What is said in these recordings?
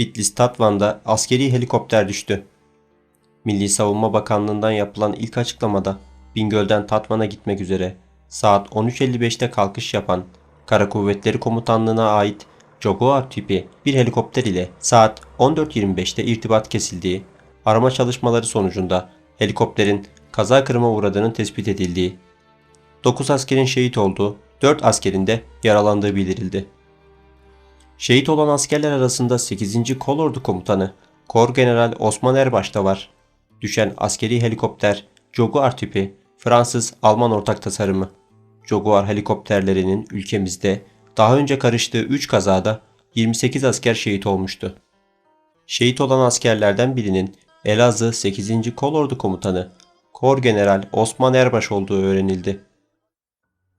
Bitlis Tatvan'da askeri helikopter düştü. Milli Savunma Bakanlığı'ndan yapılan ilk açıklamada Bingöl'den Tatvan'a gitmek üzere saat 13.55'te kalkış yapan Kara Kuvvetleri Komutanlığı'na ait Jaguar tipi bir helikopter ile saat 14.25'te irtibat kesildiği, arama çalışmaları sonucunda helikopterin kaza kırıma uğradığının tespit edildiği, 9 askerin şehit olduğu, 4 askerin de yaralandığı bildirildi. Şehit olan askerler arasında 8. Kolordu Komutanı Kor General Osman Erbaş da var. Düşen askeri helikopter Jaguar tipi Fransız-Alman ortak tasarımı. Jaguar helikopterlerinin ülkemizde daha önce karıştığı 3 kazada 28 asker şehit olmuştu. Şehit olan askerlerden birinin Elazığ 8. Kolordu Komutanı Kor General Osman Erbaş olduğu öğrenildi.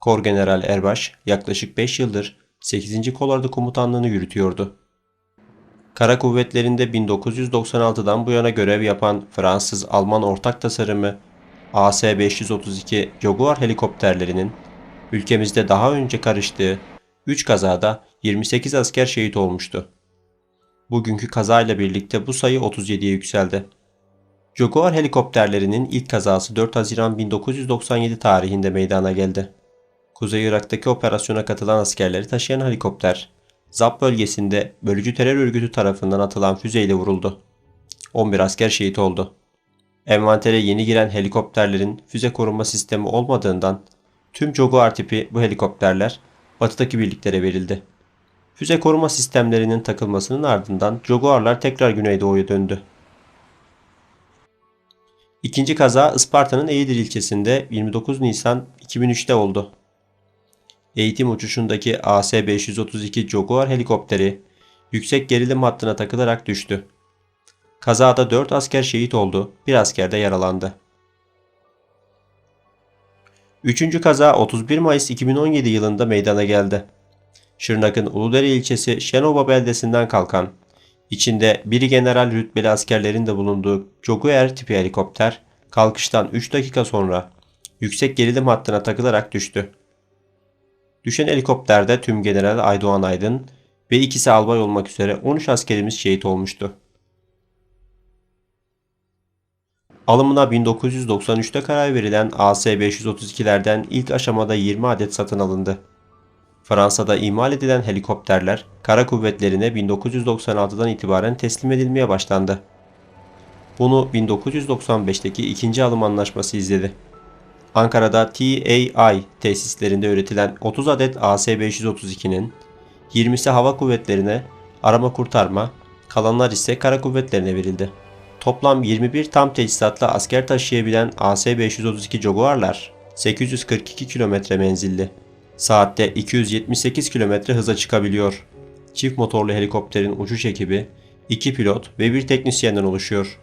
Kor General Erbaş yaklaşık 5 yıldır 8. Kolordu Komutanlığını yürütüyordu. Kara kuvvetlerinde 1996'dan bu yana görev yapan Fransız-Alman ortak tasarımı AS-532 Jaguar helikopterlerinin ülkemizde daha önce karıştığı 3 kazada 28 asker şehit olmuştu. Bugünkü kazayla birlikte bu sayı 37'ye yükseldi. Jaguar helikopterlerinin ilk kazası 4 Haziran 1997 tarihinde meydana geldi. Kuzey Irak'taki operasyona katılan askerleri taşıyan helikopter, ZAP bölgesinde bölücü terör örgütü tarafından atılan füzeyle vuruldu. 11 asker şehit oldu. Envantere yeni giren helikopterlerin füze koruma sistemi olmadığından tüm Jaguar tipi bu helikopterler batıdaki birliklere verildi. Füze koruma sistemlerinin takılmasının ardından Jaguarlar tekrar Güneydoğu'ya döndü. İkinci kaza Isparta'nın Eğidir ilçesinde 29 Nisan 2003'te oldu. Eğitim uçuşundaki AS-532 Jaguar helikopteri yüksek gerilim hattına takılarak düştü. Kazada 4 asker şehit oldu, bir asker de yaralandı. Üçüncü kaza 31 Mayıs 2017 yılında meydana geldi. Şırnak'ın Uludere ilçesi Şenova beldesinden kalkan, içinde biri general rütbeli askerlerin de bulunduğu Jaguar tipi helikopter kalkıştan 3 dakika sonra yüksek gerilim hattına takılarak düştü. Düşen helikopterde tüm General Aydoğan Aydın ve ikisi albay olmak üzere 13 askerimiz şehit olmuştu. Alımına 1993'te karar verilen AS-532'lerden ilk aşamada 20 adet satın alındı. Fransa'da imal edilen helikopterler kara kuvvetlerine 1996'dan itibaren teslim edilmeye başlandı. Bunu 1995'teki ikinci alım anlaşması izledi. Ankara'da TAI tesislerinde üretilen 30 adet AS-532'nin 20'si hava kuvvetlerine arama kurtarma, kalanlar ise kara kuvvetlerine verildi. Toplam 21 tam teçhizatlı asker taşıyabilen AS-532 Jaguar'lar 842 km menzilli. Saatte 278 km hıza çıkabiliyor. Çift motorlu helikopterin uçuş ekibi 2 pilot ve bir teknisyenden oluşuyor.